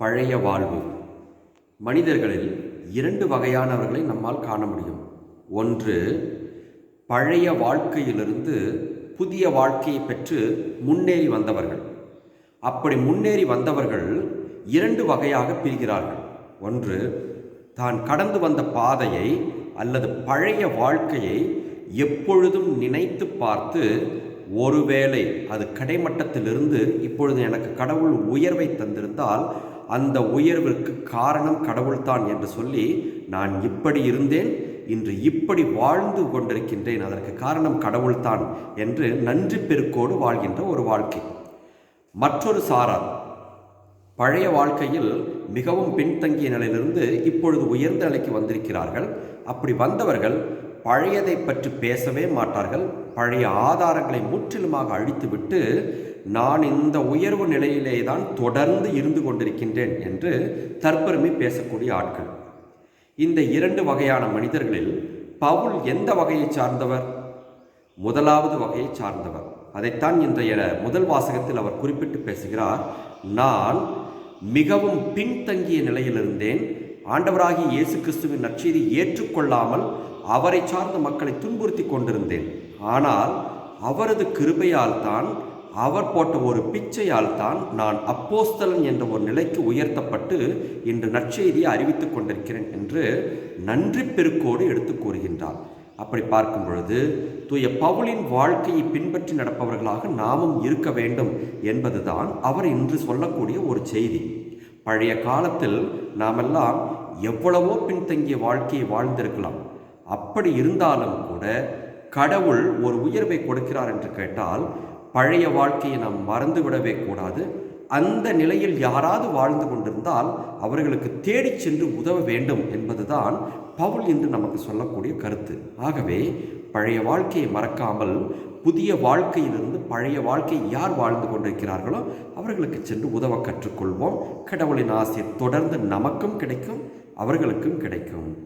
பழைய வாழ்வு. மனிதர்களில் இரண்டு வகையானவர்களை நம்மால் காண முடியும். ஒன்று பழைய வாழ்க்கையிலிருந்து புதிய வாழ்க்கையை பெற்று முன்னேறி வந்தவர்கள். அப்படி முன்னேறி வந்தவர்கள் இரண்டு வகையாக பிரிகிறார்கள். ஒன்று தான் கடந்து வந்த பாதையை அல்லது பழைய வாழ்க்கையை எப்பொழுதும் நினைத்து பார்த்து ஒருவேளை அது கடைமட்டத்திலிருந்து இப்பொழுது எனக்கு கடவுள் உயர்வை தந்திருந்தால் அந்த உயர்விற்கு காரணம் கடவுள்தான் என்று சொல்லி நான் இப்படி இருந்தேன் இன்று இப்படி வாழ்ந்து கொண்டிருக்கின்றேன் அதற்கு காரணம் கடவுள்தான் என்று நன்றி பெருக்கோடு வாழ்கின்ற ஒரு வாழ்க்கை. மற்றொரு சாரார் பழைய வாழ்க்கையில் மிகவும் பின்தங்கிய நிலையிலிருந்து இப்பொழுது உயர்ந்த நிலைக்கு வந்திருக்கிறார்கள். அப்படி வந்தவர்கள் பழையதை பற்றி பேசவே மாட்டார்கள். பழைய ஆதாரங்களை முற்றிலுமாக அழித்துவிட்டு நான் இந்த உயர்வு நிலையிலே தான் தொடர்ந்து இருந்து கொண்டிருக்கின்றேன் என்று தற்பெருமை பேசக்கூடிய ஆட்கள். இந்த இரண்டு வகையான மனிதர்களில் பவுல் எந்த வகையை சார்ந்தவர்? முதலாவது வகையை சார்ந்தவர். அதைத்தான் இன்றைய முதல் வாசகத்தில் அவர் குறிப்பிட்டு பேசுகிறார். நான் மிகவும் பின்தங்கிய நிலையில் இருந்தேன். ஆண்டவராகிய இயேசு கிறிஸ்துவின் நற்செய்தி ஏற்றுக்கொள்ளாமல் அவரை சார்ந்த மக்களை துன்புறுத்தி கொண்டிருந்தேன். ஆனால் அவரது கிருபையால் தான் அவர் போட்ட ஒரு பிச்சையால் தான் நான் அப்போஸ்தலன் என்ற ஒரு நிலைக்கு உயர்த்தப்பட்டு இன்று நற்செய்தியை அறிவித்துக் கொண்டிருக்கிறேன் என்று நன்றி பெருக்கோடு எடுத்து கூறுகின்றார். அப்படி பார்க்கும் பொழுது தூய பவுலின் வாழ்க்கையை பின்பற்றி நடப்பவர்களாக நாமும் இருக்க வேண்டும் என்பதுதான் அவர் இன்று சொல்லக்கூடிய ஒரு செய்தி. பழைய காலத்தில் நாமெல்லாம் எவ்வளவோ பின்தங்கிய வாழ்க்கையை வாழ்ந்திருக்கலாம். அப்படி இருந்தாலும் கூட கடவுள் ஒரு உயர்வை கொடுக்கிறார் என்று கேட்டால் பழைய வாழ்க்கையை நாம் மறந்துவிடவே கூடாது. அந்த நிலையில் யாராவது வாழ்ந்து கொண்டிருந்தால் அவர்களுக்கு தேடிச் சென்று உதவ வேண்டும் என்பதுதான் பவுல் என்று நமக்கு சொல்லக்கூடிய கருத்து. ஆகவே பழைய வாழ்க்கையை மறக்காமல் புதிய வாழ்க்கையிலிருந்து பழைய வாழ்க்கை யார் வாழ்ந்து கொண்டிருக்கிறார்களோ அவர்களுக்கு சென்று உதவ கற்றுக்கொள்வோம். கடவுளின் ஆசை தொடர்ந்து நமக்கும் கிடைக்கும் அவர்களுக்கும் கிடைக்கும்.